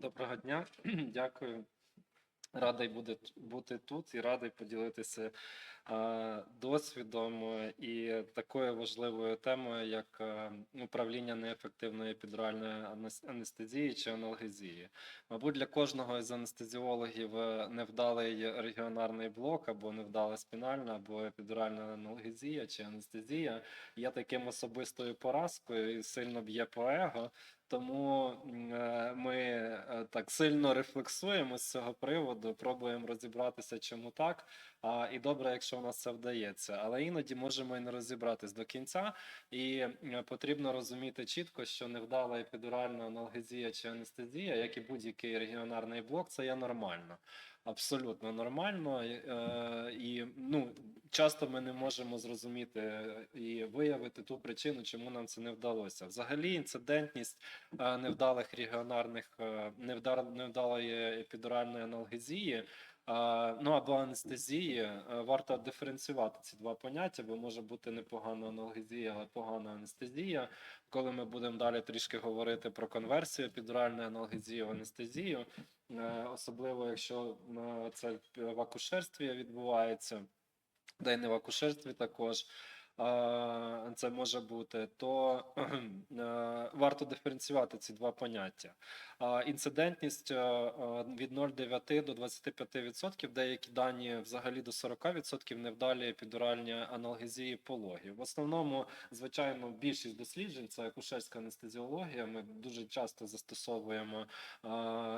Доброго дня, дякую. Радий буде бути тут і радий поділитися досвідом і такою важливою темою, як управління неефективної епідуральної анестезії чи аналгезії. Мабуть, для кожного із анестезіологів е, невдалий регіонарний блок або невдала спінальна, або епідуральна аналгезія чи анестезія є таким особистою поразкою і сильно б'є по его. Тому е, ми е, так сильно рефлексуємо з цього приводу, пробуємо розібратися, чому так. А, і добре, якщо у нас це вдається. Але іноді можемо і не розібратись до кінця. І потрібно розуміти чітко, що невдала епідуральна аналгезія чи анестезія, як і будь-який регіонарний блок, це є нормально. Абсолютно нормально. І, е, ну, часто ми не можемо зрозуміти і виявити ту причину, чому нам це не вдалося. Взагалі, інцидентність е, невдалих регіонарних е, невдалої епідуральної аналгезії. е, Ну або анестезії, е, варто диференціювати ці два поняття, бо може бути непогана аналгезія, але погана анестезія. Коли ми будемо далі трішки говорити про конверсію епідуральної аналгезії в анестезію, е, особливо якщо е, це в акушерстві відбувається, де й не в акушерстві також. Е, Це може бути, то е, варто диференціювати ці два поняття. Інцидентність е, е, від 0,9 до 25%, деякі дані взагалі до 40% невдалі епідуральні аналгезії пологів. В основному, звичайно, більшість досліджень це акушерська анестезіологія. Ми дуже часто застосовуємо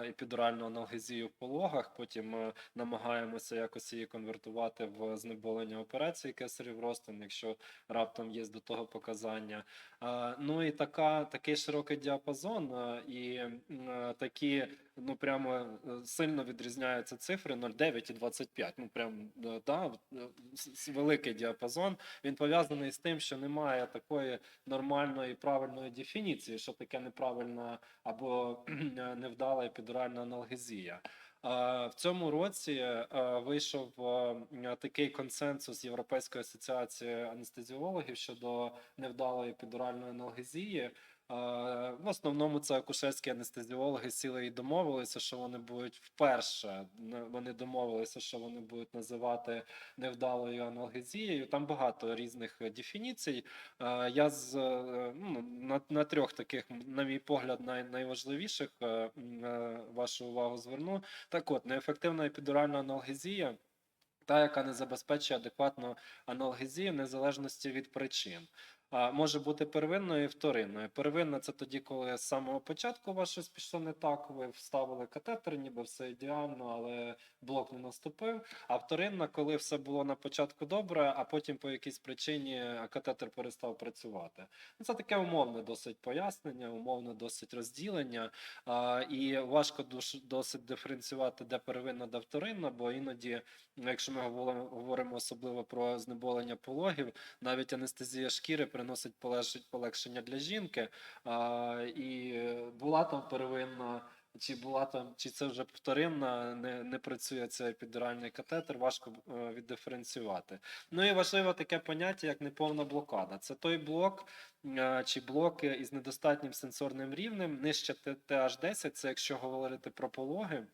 епідуральну аналгезію в пологах, потім намагаємося якось її конвертувати в знеболення операції кесарів розтин, якщо раптом є до того показання. Ну і така, такий широкий діапазон, і такі ну прямо е, сильно відрізняються цифри 0,9 і 25. Ну прям е, да, е, великий діапазон. Він пов'язаний з тим, що немає такої нормальної правильної дефініції, що таке неправильна або невдала епідуральна аналгезія. В цьому році е, вийшов е, такий консенсус Європейської асоціації анестезіологів щодо невдалої підуральної аналгезії. В основному це акушерські анестезіологи сіли і домовилися, що вони будуть вперше. Вони домовилися, що вони будуть називати невдалою аналгезією. Там багато різних дефініцій. Я з е, ну, на, на трьох таких, на мій погляд, най, найважливіших е, е, вашу увагу зверну. Так от, неефективна епідуральна аналгезія, та, яка не забезпечує адекватну аналгезію в незалежності від причин. Може бути первинною і вторинною. Первинна це тоді, коли з самого початку у вас пішло не так, ви вставили катетер, ніби все ідеально, але блок не наступив. А вторинна, коли все було на початку добре, а потім по якійсь причині катетер перестав працювати. Ну, Це таке умовне досить пояснення, умовне досить розділення. І важко досить диференціювати, де первинна, де вторинна, бо іноді, якщо ми говоримо особливо про знеболення пологів, навіть анестезія шкіри приносить полегш- полегшення для жінки. І була там первинна. Чи була там, чи це вже вторинна, не, не працює цей епідуральний катетер, важко е, віддиференціювати. Ну і важливе таке поняття, як неповна блокада. Це той блок, е, чи блоки із недостатнім сенсорним рівнем, нижче TH10, це якщо говорити про пологи.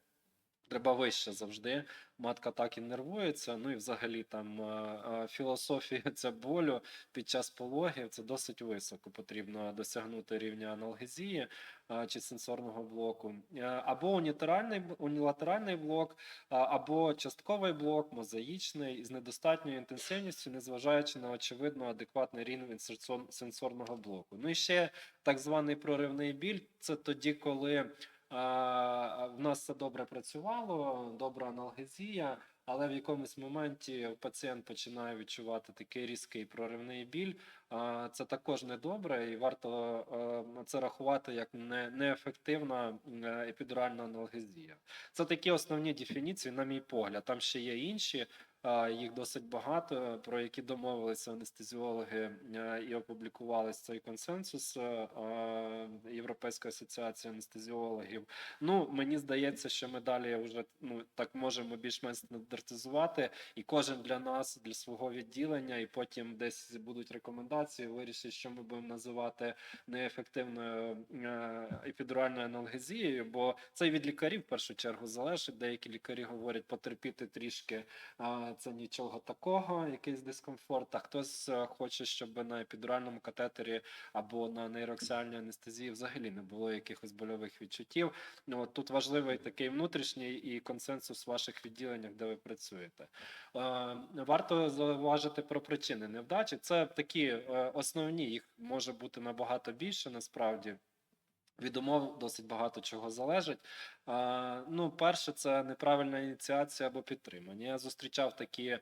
Треба вище завжди. Матка так і нервується. Ну і взагалі там е, е, філософія ця болю під час пологів це досить високо. Потрібно досягнути рівня аналгезії е, чи сенсорного блоку. Або унітеральний б- унілатеральний блок, або частковий блок, мозаїчний з недостатньою інтенсивністю, незважаючи на очевидно адекватний рівень сенсорного блоку. Ну і ще так званий проривний біль це тоді, коли. А, В нас все добре працювало, добра аналгезія, але в якомусь моменті пацієнт починає відчувати такий різкий проривний біль. Це також недобре, і варто е, це рахувати як неефективна е, епідуральна аналгезія. Це такі основні дефініції, на мій погляд. Там ще є інші. Їх досить багато, про які домовилися анестезіологи е, і опублікували цей консенсус е, е, Європейської асоціації анестезіологів. Ну, мені здається, що ми далі вже ну так можемо більш-менш стандартизувати, і кожен для нас, для свого відділення, і потім десь будуть рекомендації, вирішить, що ми будемо називати неефективною е, епідуральною аналгезією, бо це від лікарів в першу чергу залежить. Деякі лікарі говорять потерпіти трішки, це нічого такого, якийсь дискомфорт. А хтось е, хоче, щоб на епідуральному катетері або на нейроксіальній анестезії взагалі не було якихось больових відчуттів. Ну, от тут важливий такий внутрішній і консенсус в ваших відділеннях, де ви працюєте. Е, Варто зауважити про причини невдачі. Це такі е, основні, їх може бути набагато більше насправді. Від умов досить багато чого залежить. Ну, перше, це неправильна ініціація або підтримання. Я зустрічав такі, е,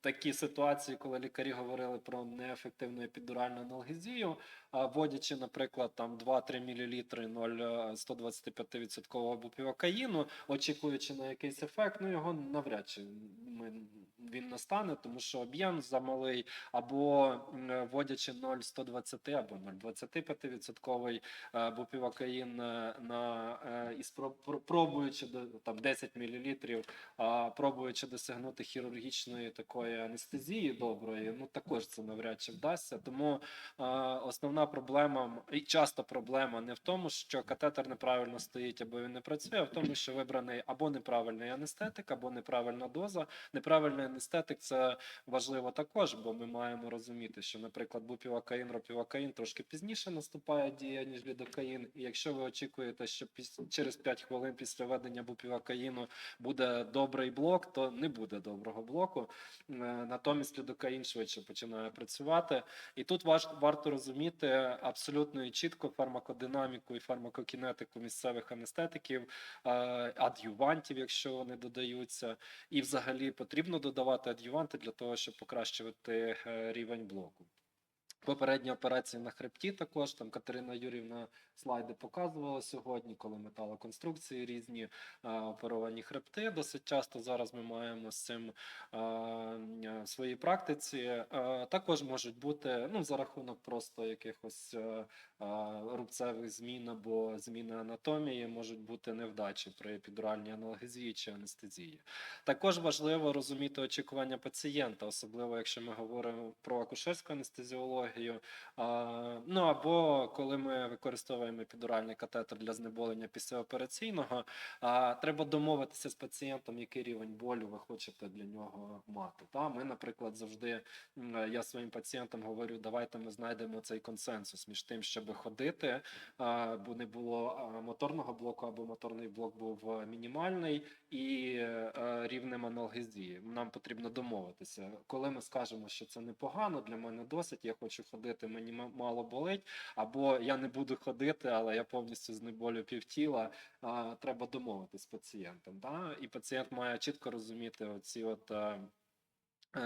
такі ситуації, коли лікарі говорили про неефективну епідуральну аналгезію, вводячи, наприклад, там 2-3 мл 125% бупівакаїну, очікуючи на якийсь ефект, ну його навряд чи ми, він настане, тому що об'єм замалий, або вводячи 0,120 або 0,25% е, бупівакаїн е, на е, і пробуючи там 10 мл, пробуючи досягнути хірургічної такої анестезії доброї, ну також це навряд чи вдасться. Тому е, основна проблема і часто проблема не в тому, що катетер неправильно стоїть або він не працює, а в тому, що вибраний або неправильний анестетик, або неправильна доза. Неправильний анестетик це важливо також, бо ми маємо розуміти, що, наприклад, бупівакаїн, ропівакаїн трошки пізніше наступає дія, ніж лідокаїн. І якщо ви очікуєте, що піс- через 5 хвилин після введення бупівакаїну буде добрий блок, то не буде доброго блоку. Е, Натомість лідокаїн швидше починає працювати. І тут важ, варто розуміти абсолютно і чітко фармакодинаміку і фармакокінетику місцевих анестетиків, е, ад'ювантів, якщо вони додаються, і взагалі потрібно додавати ад'юванти для того, щоб покращувати е, рівень блоку. Попередні операції на хребті також там Катерина Юрівна слайди показувала сьогодні, коли металоконструкції різні е, оперовані хребти. Досить часто зараз ми маємо з цим е, м, в своїй практиці. Е, також можуть бути ну, за рахунок просто якихось а, рубцевих змін або зміни анатомії, можуть бути невдачі при епідуральній аналгезії чи анестезії. Також важливо розуміти очікування пацієнта, особливо якщо ми говоримо про акушерську анестезіологію. Ну або коли ми використовуємо епідуральний катетер для знеболення післяопераційного, треба домовитися з пацієнтом, який рівень болю ви хочете для нього мати. Та ми, наприклад, завжди я своїм пацієнтам говорю, давайте ми знайдемо цей консенсус між тим, щоб ходити, бо не було моторного блоку, або моторний блок був мінімальний, і рівнем аналгезії. Нам потрібно домовитися. Коли ми скажемо, що це непогано, для мене досить, я хочу ходити, мені мало болить, або я не буду ходити, але я повністю знеболю півтіла. Треба домовитись з пацієнтом. Да? І пацієнт має чітко розуміти оці от.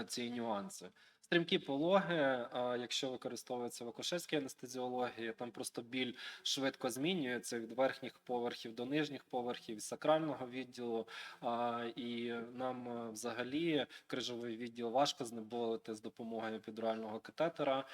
ці нюанси. Стрімкі пологи, якщо використовується в акушерській анестезіології, там просто біль швидко змінюється від верхніх поверхів до нижніх поверхів, з сакрального відділу. І нам е, взагалі крижовий відділ важко знеболити з допомогою епідурального катетера,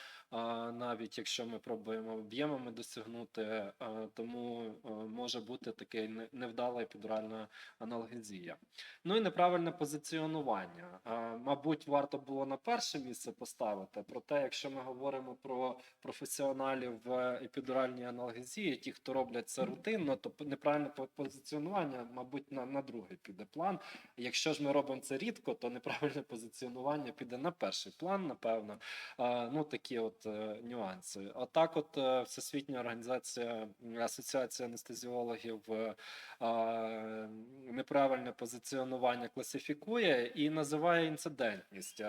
навіть якщо ми пробуємо об'ємами досягнути, тому е, може бути таке невдала епідуральна аналгезія. Ну і неправильне позиціонування. Мабуть, варто було на перше місце поставити. Проте, якщо ми говоримо про професіоналів в епідуральній аналгезії, ті, хто роблять це рутинно, то неправильне позиціонування, мабуть, на, на другий піде план. Якщо ж ми робимо це рідко, то неправильне позиціонування піде на перший план, напевно. А, Ну, такі от е, нюанси. Отак, от е, Всесвітня організація Асоціація анестезіологів е, а, неправильне позиціонування класифікує і називає інцидентність.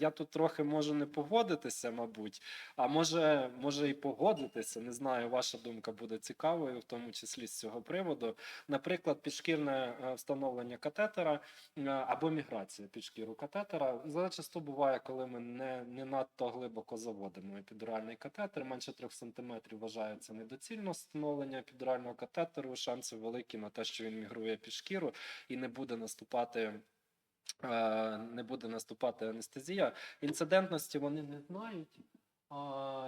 Я тут трохи можу не погодитися, мабуть, а може, може і погодитися. Не знаю, ваша думка буде цікавою, в тому числі з цього приводу. Наприклад, підшкірне е, встановлення катетера е, або міграція під шкіру катетера. Зачасто буває, коли ми не, не надто глибоко заводимо епідуральний катетер. Менше 3 см вважається недоцільно встановлення епідурального катетеру. Шанси великі на те, що він мігрує під шкіру і не буде наступати не буде наступати анестезія. Інцидентності вони не знають.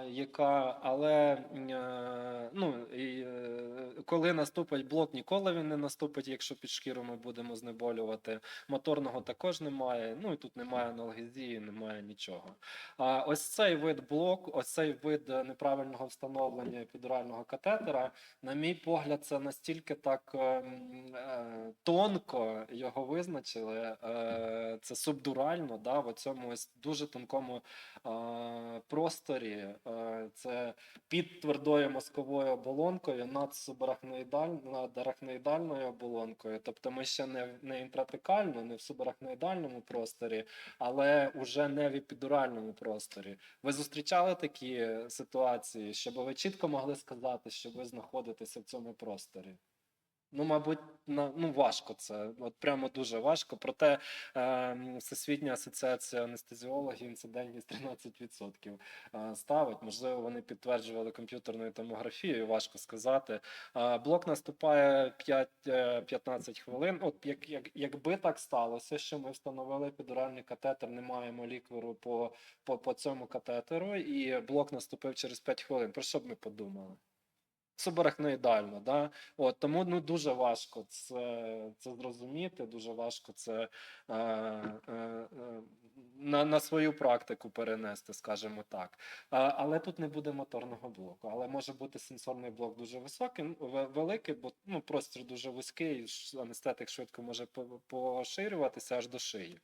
Яка, але е, ну, е, коли наступить блок, ніколи він не наступить, якщо під шкіру ми будемо знеболювати. Моторного також немає. Ну і тут немає аналгезії, немає нічого. А ось цей вид блок, ось цей вид е, неправильного встановлення епідурального катетера, на мій погляд, це настільки так тонко його визначили. Це субдурально, да, в цьому ось дуже тонкому е, просторі. Е, це під твердою мозковою оболонкою над над арахноїдальною оболонкою. Тобто ми ще не, не інтратекально, не в субарахноїдальному просторі, але вже не в епідуральному просторі. Ви зустрічали такі ситуації, щоб ви чітко могли сказати, що ви знаходитеся в цьому просторі? Ну, мабуть, на, ну, важко це. От прямо дуже важко. Проте е, Всесвітня асоціація анестезіологів інцидентність 13% е, ставить. Можливо, вони підтверджували комп'ютерною томографією, важко сказати. Е, блок наступає 5, е, 15 хвилин. От як, як, якби так сталося, що ми встановили епідуральний катетер, не маємо лікверу по, по, по цьому катетеру, і блок наступив через 5 хвилин. Про що б ми подумали? Субарахноїдально, да? От, тому ну, дуже важко це, це зрозуміти, дуже важко це е, е, е, на, на свою практику перенести, скажімо так. А, але тут не буде моторного блоку. Але може бути сенсорний блок дуже високий, великий, бо ну, простір дуже вузький, анестетик швидко може поширюватися аж до шиї.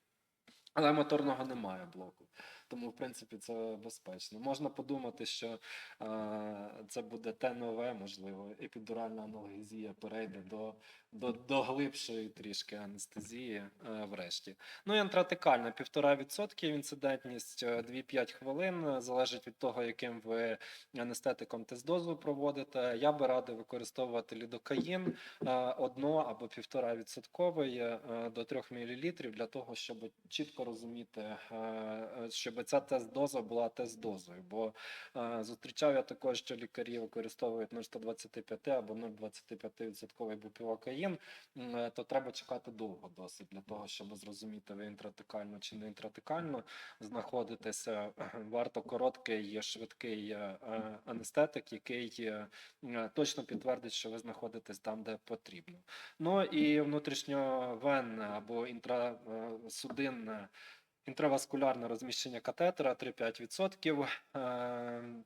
Але моторного немає блоку. Тому, в принципі, це безпечно. Можна подумати, що е, це буде те нове, можливо, епідуральна аналгезія перейде до, до, до глибшої трішки анестезії е, врешті. Ну і антратикальна, 1,5% інцидентність, е, 2-5 хвилин, е, залежить від того, яким ви анестетиком тест-дозу проводите. Я би радив використовувати лідокаїн е, одно або 1,5% е, до 3 мл для того, щоб чітко розуміти, е, е, щоб ця тест-доза була тест-дозою. Бо е, зустрічав я також, що лікарі використовують 0,125 або 0,25% бупівокаїн, е, то треба чекати довго досить для того, щоб зрозуміти, ви інтратикально чи не інтратикально знаходитеся. Варто короткий, швидкий е, е, анестетик, який е, е, точно підтвердить, що ви знаходитесь там, де потрібно. Ну і внутрішньовенне або інтрасудинне інтраваскулярне розміщення катетера 3-5%. Е, е,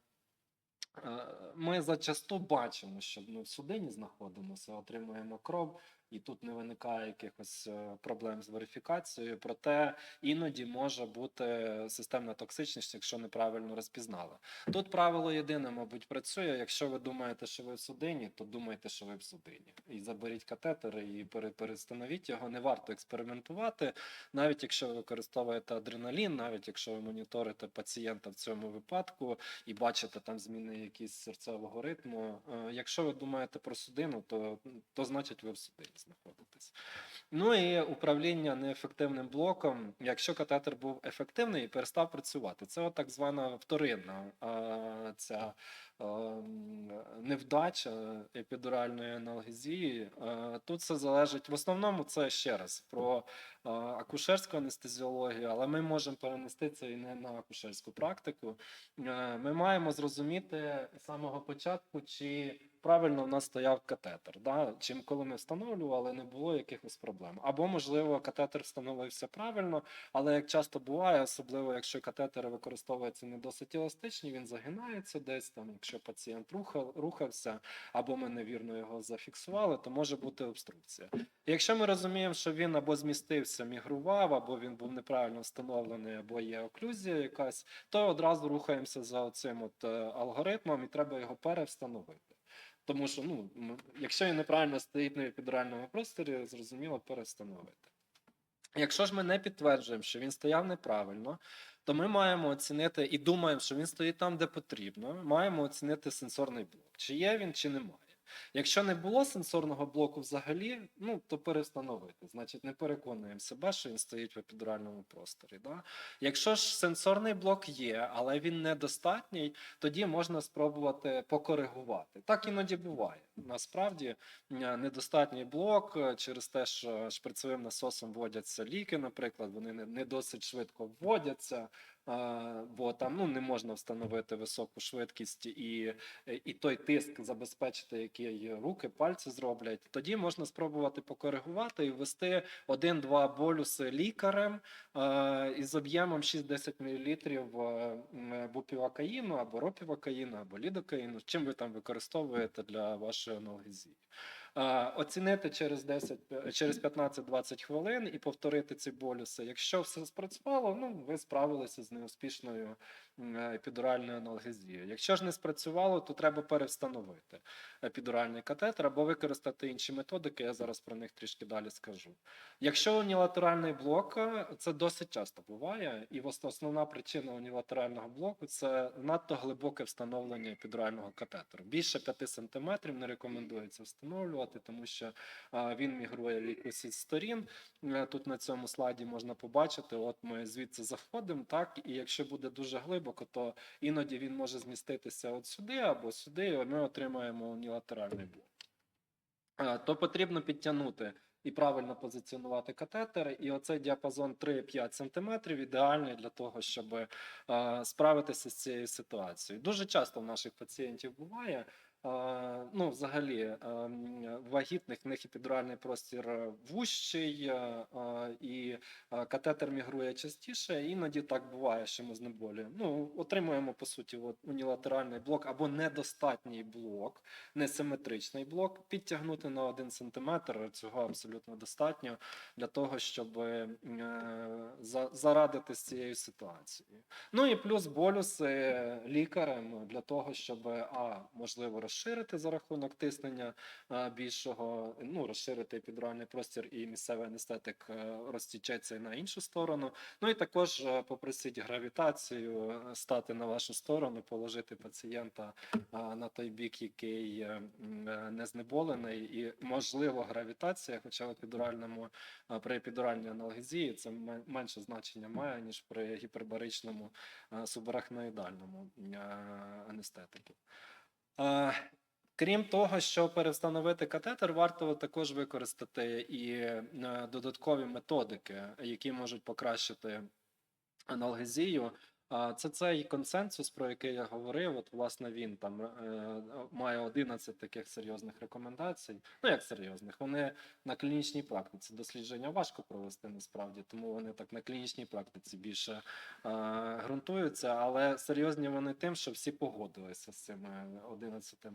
Ми зачасту бачимо, що ми в судині знаходимося, отримуємо кров, і тут не виникає якихось е, проблем з верифікацією. Проте іноді може бути системна токсичність, якщо неправильно розпізнали. Тут правило єдине, мабуть, працює. Якщо ви думаєте, що ви в судині, то думайте, що ви в судині. І заберіть катетер і пере- перестановіть його. Не варто експериментувати, навіть якщо ви використовуєте адреналін, навіть якщо ви моніторите пацієнта в цьому випадку і бачите там зміни якісь серцевого ритму. Е, Якщо ви думаєте про судину, то, то значить ви в судині знаходитесь. Ну і управління неефективним блоком, якщо катетер був ефективний і перестав працювати, це от так звана вторинна ця невдача епідуральної аналгезії. Тут все залежить в основному це ще раз про акушерську анестезіологію, але ми можемо перенести це і не на акушерську практику. Е, Ми маємо зрозуміти з самого початку, чи правильно в нас стояв катетер. Да? Чим коли ми встановлювали, не було якихось проблем. Або, можливо, катетер встановився правильно, але як часто буває, особливо якщо катетери використовуються не досить еластичні, він загинається десь там. Якщо пацієнт рухав, рухався, або ми невірно його зафіксували, то може бути обструкція. Якщо ми розуміємо, що він або змістився, мігрував, або він був неправильно встановлений, або є оклюзія якась, то одразу рухаємося за цим е, алгоритмом і треба його перевстановити. Тому що, ну, якщо він неправильно стоїть на епідуральному просторі, зрозуміло перестановити. Якщо ж ми не підтверджуємо, що він стояв неправильно, то ми маємо оцінити і думаємо, що він стоїть там, де потрібно. Маємо оцінити сенсорний блок, чи є він, чи немає. Якщо не було сенсорного блоку взагалі, ну то перестановити. Значить, не переконуємо себе, що він стоїть в епідуральному просторі. Да? Якщо ж сенсорний блок є, але він недостатній, тоді можна спробувати покоригувати. Так іноді буває. насправді недостатній блок е, через те, що шприцевим насосом вводяться ліки, наприклад, вони не досить швидко вводяться. Е, Бо там ну не можна встановити високу швидкість і, і той тиск забезпечити, який руки, пальці зроблять. Тоді можна спробувати покоригувати і ввести один-два болюси лікарем е, із об'ємом 6-10 мл бупівакаїну або ропівакаїну, або лідокаїну, чим ви там використовуєте для вашої аналгезії. Оцінити через 10, е, через 15-20 хвилин і повторити ці болюси. Якщо все спрацювало, ну ви справилися з неуспішною е, епідуральною аналгезією. Якщо ж не спрацювало, то треба перевстановити епідуральний катетер або використати інші методики. Я зараз про них трішки далі скажу. Якщо уніlaterальний блок, е, це досить часто буває, і основна причина уніlaтерального блоку це надто глибоке встановлення епідурального катетеру. Більше 5 см не рекомендується встановлювати, тому що він мігрує лікусь із сторін. Е, Тут на цьому слайді можна побачити, от ми звідси заходимо, так, і якщо буде дуже глибоко, то іноді він може зміститися от сюди або сюди, і ми отримаємо унілатеральний блок. То потрібно підтягнути і правильно позиціонувати катетер. І оцей діапазон 3-5 см ідеальний для того, щоб справитися з цією ситуацією. Дуже часто в наших пацієнтів буває. Е, Ну, взагалі, е, вагітних в них простір е, вущий, е, е, і е, катетер мігрує частіше. Іноді так буває, що ми знеболюємо. Ну, отримуємо по суті от, унілатеральний блок або недостатній блок, несиметричний блок. Підтягнути на 1 см цього абсолютно достатньо для того, щоб зарадити з цією ситуацією. Ну і плюс болюси лікарем для того, щоб а можливо розширити за рахунок тиснення більшого, ну розширити епідуральний простір і місцевий анестетик е, розтічеться на іншу сторону. Ну і також е, попросіть гравітацію е, стати на вашу сторону, положити пацієнта на той бік, який не знеболений, і можливо гравітація, хоча в епідуральному при епідуральній аналгезії це менше значення має ніж при гіпербаричному субарахноїдальному анестетику. Е, Крім того, що перевстановити катетер, варто також використати і е, додаткові методики, які можуть покращити аналгезію. Це цей консенсус, про який я говорив. От, власне, він там е, має 11 таких серйозних рекомендацій. Ну, як серйозних, вони на клінічній практиці дослідження важко провести насправді, тому вони так на клінічній практиці більше е, ґрунтуються. Але серйозні вони тим, що всі погодилися з цими 11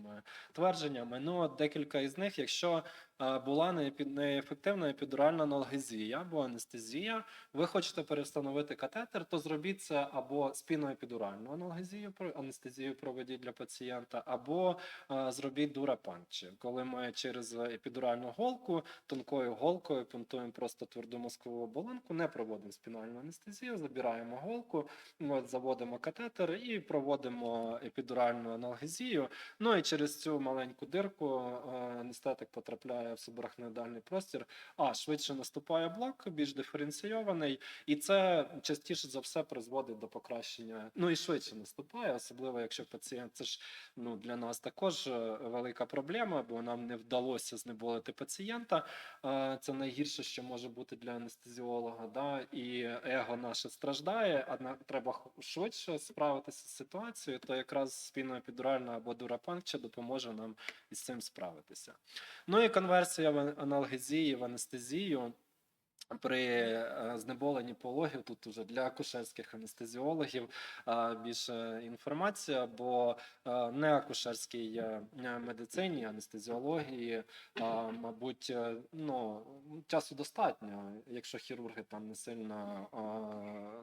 твердженнями. Ну, декілька із них, якщо е, була неефективна епідуральна аналгезія або анестезія, ви хочете перестановити катетер, то зробіть це або спіноепідуральну аналгезію, анестезію проведіть для пацієнта, або е, зробіть дурапанчі, коли ми через епідуральну голку тонкою голкою пунктуємо просто тверду мозкову оболонку, не проводимо спінальну анестезію, забираємо голку, от, заводимо катетер і проводимо епідуральну аналгезію. Ну і через цю маленьку дирку е, анестетик потрапляє в субарахноїдальний простір, а швидше наступає блок, більш диференційований, і це частіше за все призводить до покращення. Ну і швидше наступає, особливо якщо пацієнт це ж ну для нас також е, велика проблема, бо нам не вдалося знеболити пацієнта. Е, Це найгірше, що може бути для анестезіолога. Да? І его наше страждає, а треба швидше справитися з ситуацією, то якраз спіноепідуральна або дурапанкча допоможе нам із цим справитися. Ну і конверсія в аналгезії в анестезію. При е, знеболенні пологів тут уже для акушерських анестезіологів більше інформація, бо е, не акушерській е, медицині, анестезіології, мабуть, ну часу достатньо. Якщо хірурги там не сильно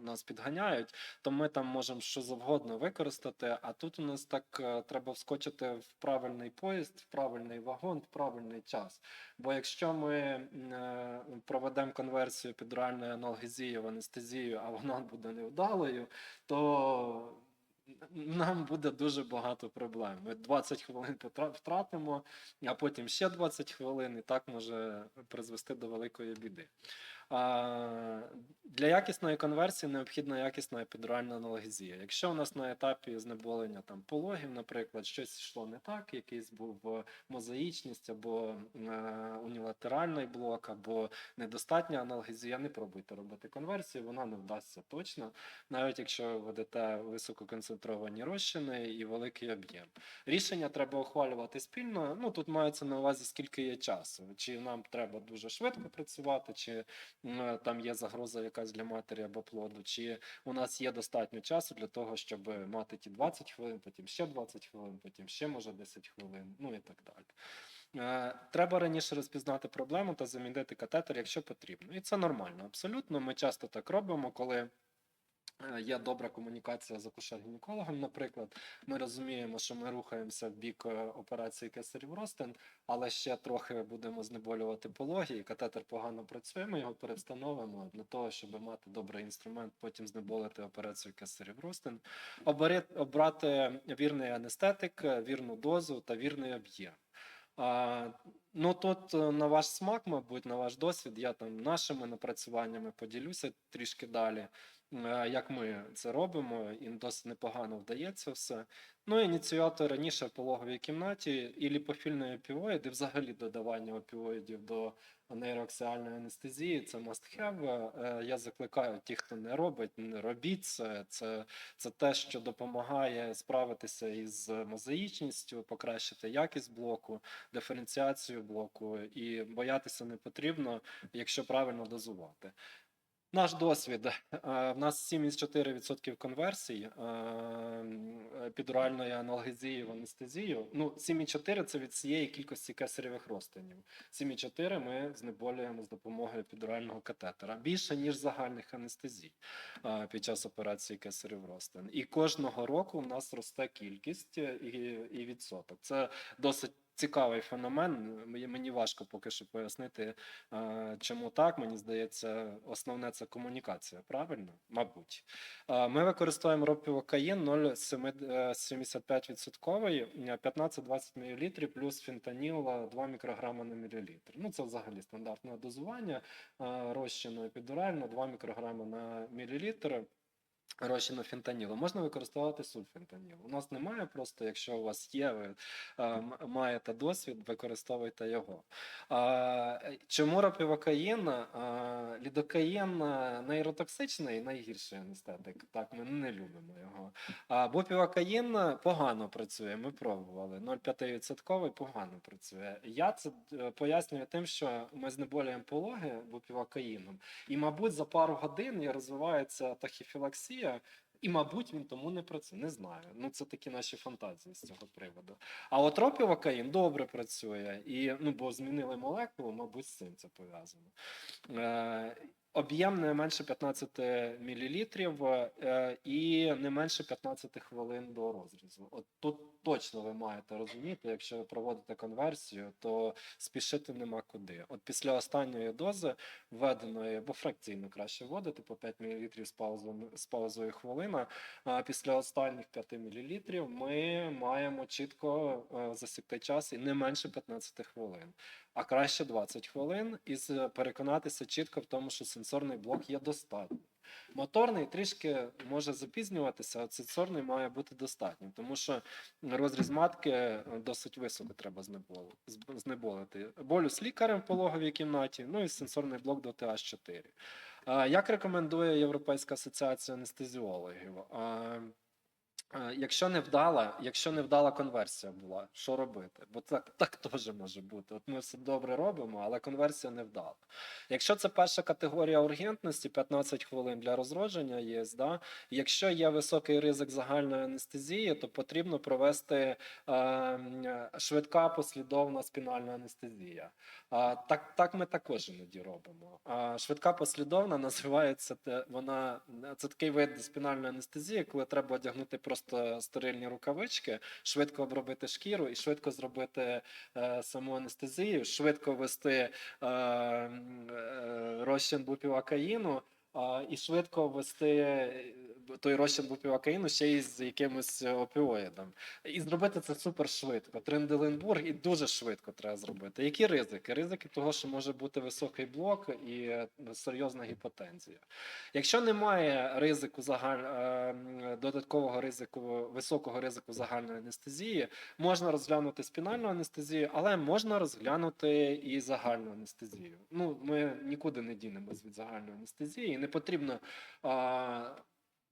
нас підганяють, то ми там можемо що завгодно використати. А тут у нас так треба вскочити в правильний поїзд, в правильний вагон, в правильний час. Бо якщо ми проведемо конверсію підуральної аналгезії в анестезію, а вона буде невдалою, то нам буде дуже багато проблем. Ми 20 хвилин втратимо, а потім ще 20 хвилин, і так може призвести до великої біди. Для якісної конверсії необхідна якісна епідуральна аналгезія. Якщо у нас на етапі знеболення там пологів, наприклад, щось йшло не так, якийсь був е, мозаїчність або е, унілатеральний блок, або недостатня аналгезія, не пробуйте робити конверсію, вона не вдасться точно, навіть якщо ведете висококонцентровані розчини і великий об'єм. Рішення треба ухвалювати спільно. Ну тут мається на увазі, скільки є часу. Чи нам треба дуже швидко працювати, чи там є загроза якась для матері або плоду, чи у нас є достатньо часу для того, щоб мати ті 20 хвилин, потім ще 20 хвилин, потім ще може 10 хвилин, ну і так далі. Е, Треба раніше розпізнати проблему та замінити катетер, якщо потрібно. І це нормально, абсолютно. Ми часто так робимо, коли. Е, Є добра комунікація з акушер-гінекологом, наприклад. Ми розуміємо, що ми рухаємося в бік е, операції кесарів ростин, але ще трохи будемо знеболювати пологи, катетер погано працює. Ми його перевстановимо для того, щоб мати добрий інструмент, потім знеболити операцію кесарів ростин. Обрати вірний анестетик, е, вірну дозу та вірний об'єм. Ну тут на ваш смак, мабуть, на ваш досвід, я там нашими напрацюваннями поділюся трішки далі, як ми це робимо, і досить непогано вдається все. Ну, ініціювати раніше в пологовій кімнаті і ліпофільної опіоїди, взагалі додавання опіоїдів до нейроаксіальної анестезії, це must have. Е, Я закликаю ті, хто не робить, не робіть це. Це, це те, що допомагає справитися із мозаїчністю, покращити якість блоку, диференціацію блоку, і боятися не потрібно, якщо правильно дозувати. Наш досвід. е, В нас 74% конверсій е, епідуральної аналгезії в анестезію. Ну, 7,4 це від всієї кількості кесаревих розтинів. 7,4 ми знеболюємо з допомогою епідурального катетера. Більше, ніж загальних анестезій е, під час операції кесарів ростин. І кожного року в нас росте кількість і, і відсоток. Це досить цікавий феномен. Мені- важко поки що пояснити, е, чому так. Мені здається, основне це комунікація. Правильно? Мабуть. Е, Ми використовуємо ропівокаїн 0,75%, 15-20 мл плюс фентаніл е, 2 мікрограми на мілілітр. Ну, це взагалі стандартне дозування е, розчину епідурально 2 мікрограми на мілілітр. Розчину фентанілу. Можна використовувати сульфентаніл. У нас немає, просто якщо у вас є, ви е, маєте досвід, використовуйте його. А, чому ропівокаїн? А, лідокаїн нейротоксичний, найгірший анестетик. Так, ми не любимо його. А бупівокаїн погано працює. Ми пробували. 0,5% погано працює. Я це е, пояснюю тим, що ми знеболюємо пологи бупівокаїном, і, мабуть, за пару годин розвивається тахіфілаксія. І, мабуть, він тому не працює. Не знаю. Ну, це такі наші фантазії з цього приводу. А от ропівокаїн добре працює. І, ну, бо змінили молекулу, мабуть, з цим це пов'язано. Е, об'єм не менше 15 мл е, і не менше 15 хвилин до розрізу. От тут точно ви маєте розуміти, якщо ви проводите конверсію, то спішити нема куди. От після останньої дози введеної, бо фракційно краще вводити по 5 мл з паузою, з паузою хвилина. А після останніх 5 мл ми маємо чітко е, засікти час і не менше 15 хвилин, а краще 20 хвилин, і переконатися чітко в тому, що сенсорний блок є достатнім. Моторний трішки може запізнюватися, а сенсорний має бути достатнім, тому що розріз матки досить високо треба знеболити. Болю з лікарем в пологовій кімнаті, ну і сенсорний блок до TH4. Як рекомендує Європейська асоціація анестезіологів? Е, Якщо не вдала, якщо не вдала конверсія була, що робити? Бо так, так теж може бути. От ми все добре робимо, але конверсія не вдала. Якщо це перша категорія ургентності, 15 хвилин для розродження є. Да? Якщо є високий ризик загальної анестезії, то потрібно провести е, швидка послідовна спінальна анестезія. А, так, так ми також іноді робимо. А, швидка послідовна називається вона це такий вид спінальної анестезії, коли треба одягнути просто стерильні рукавички, швидко обробити шкіру і швидко зробити е, саму анестезію, швидко ввести е, е, розчин бупівакаїну. е, І швидко ввести той розчин бупівакаїну ще й з якимось опіоїдом. І зробити це супер швидко. Тренделенбург і дуже швидко треба зробити. Які ризики? Ризики того, що може бути високий блок і е, серйозна гіпотензія. Якщо немає ризику загаль... е, додаткового ризику, високого ризику загальної анестезії, можна розглянути спінальну анестезію, але можна розглянути і загальну анестезію. Ну, ми нікуди не дінемось від загальної анестезії. Не потрібно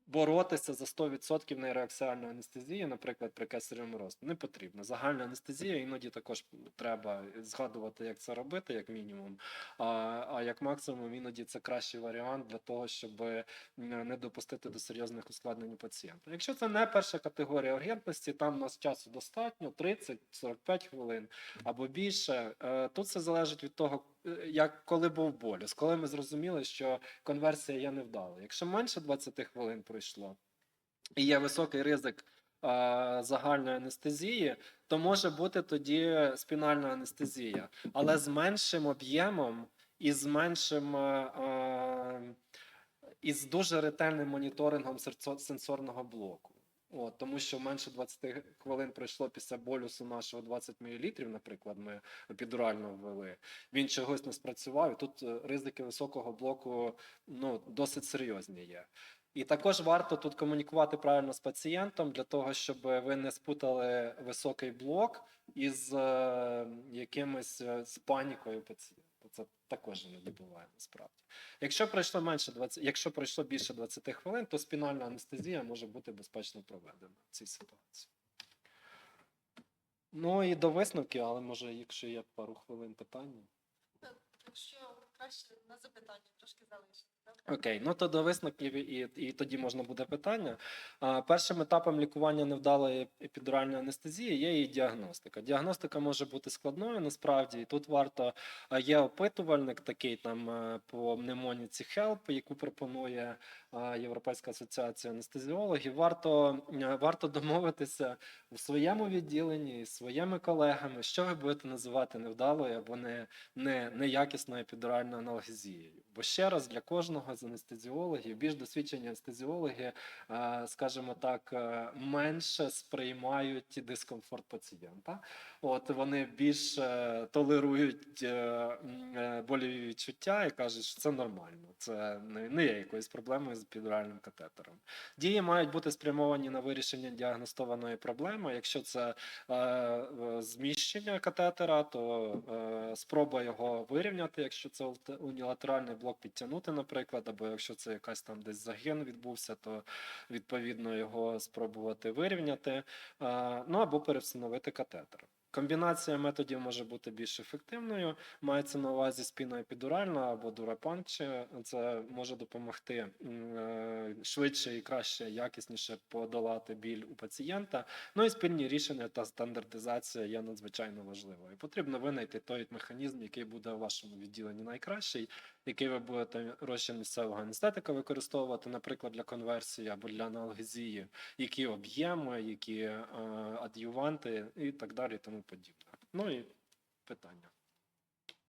боротися за 100% нереакціальної анестезії, наприклад, при кесаревому росту. Не потрібно. Загальна анестезія іноді також треба згадувати, як це робити, як мінімум. А, а як максимум, іноді це кращий варіант для того, щоб не допустити до серйозних ускладнень пацієнта. Якщо це не перша категорія ургентності, там у нас часу достатньо 30-45 хвилин або більше. Е, Тут все залежить від того, е, як коли був болюс, коли ми зрозуміли, що конверсія є невдала. Якщо менше 20 хвилин пройшло і є високий ризик загальної анестезії, то може бути тоді спінальна анестезія, але з меншим об'ємом і з меншим. і з дуже ретельним моніторингом сенсорного блоку. От, тому що менше 20 хвилин пройшло після болюсу нашого 20 мл, наприклад, ми епідурально ввели. Він чогось не спрацював, і тут е, ризики високого блоку ну, досить серйозні є. І також варто тут комунікувати правильно з пацієнтом для того, щоб ви не спутали високий блок із е, якимось е, з панікою пацієнта. Це також іноді буває насправді. Якщо пройшло менше 20, якщо пройшло більше 20 хвилин, то спінальна анестезія може бути безпечно проведена в цій ситуації. Ну і до висновків, але може, якщо є пару хвилин питання. Краще на запитання трошки залишити. Окей, ну то до висновків і, і тоді можна буде питання. А, першим етапом лікування невдалої епідуральної анестезії є її діагностика. Діагностика може бути складною насправді, і тут варто є опитувальник такий там е, по мнемоніці HELP, яку пропонує Європейська асоціація анестезіологів. Варто, е, варто домовитися у своєму відділенні з своїми колегами, що ви будете називати невдалою або не, не, неякісною епідуральною аналгезією. Бо ще раз для кожного з анестезіологів, більш досвідчені анестезіологи, е, скажімо так, е, менше сприймають дискомфорт пацієнта. От вони більш е, толерують е, е, больові відчуття і кажуть, що це нормально. Це не, є якоюсь проблемою з епідуральним катетером. Дії мають бути спрямовані на вирішення діагностованої проблеми. Якщо це зміщення катетера, то спроба його вирівняти, якщо це уніlaterальний блок підтягнути, наприклад, або якщо це якась там десь загин відбувся, то відповідно його спробувати вирівняти, ну або перевстановити катетер. Комбінація методів може бути більш ефективною. Мається на увазі спіноепідуральна або дурапанкче. Це може допомогти е, швидше і краще, якісніше подолати біль у пацієнта. Ну і спільні рішення та стандартизація є надзвичайно важливою. Потрібно винайти той механізм, який буде у вашому відділенні найкращий, який ви будете розчин місцевого анестетика використовувати, наприклад, для конверсії або для аналгезії, які об'єми, які е, ад'юванти і так далі, тому подібне. Ну і питання.